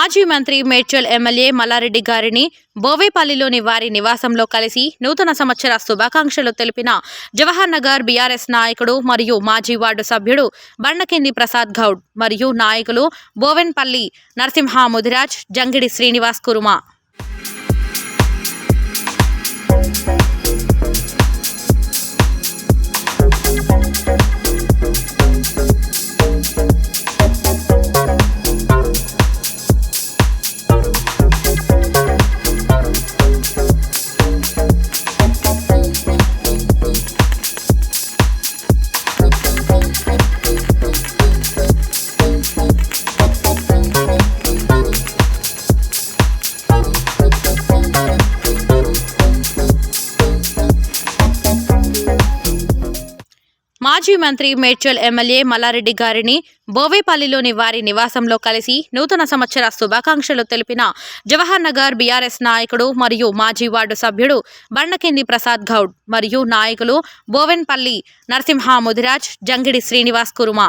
మాజీ మంత్రి మేడ్చల్ ఎమ్మెల్యే మల్లారెడ్డి గారిని బోవేపల్లిలోని వారి నివాసంలో కలిసి నూతన సంవత్సర శుభాకాంక్షలు తెలిపిన జవహర్ నగర్ బీఆర్ఎస్ నాయకుడు మరియు మాజీ వార్డు సభ్యుడు బండకింది ప్రసాద్ గౌడ్ మరియు నాయకులు బోవెన్పల్లి నరసింహ ముదిరాజ్ జంగిడి శ్రీనివాస్ కురుమ. మాజీ మంత్రి మేడ్చల్ ఎమ్మెల్యే మల్లారెడ్డి గారిని బోవేపల్లిలోని వారి నివాసంలో కలిసి నూతన సంవత్సర శుభాకాంక్షలు తెలిపిన జవహర్ నగర్ బీఆర్ఎస్ నాయకుడు మరియు మాజీ వార్డు సభ్యుడు బండకింది ప్రసాద్ గౌడ్ మరియు నాయకులు బోవెన్పల్లి నరసింహ ముదిరాజ్ జంగిడి శ్రీనివాస్ కురుమ.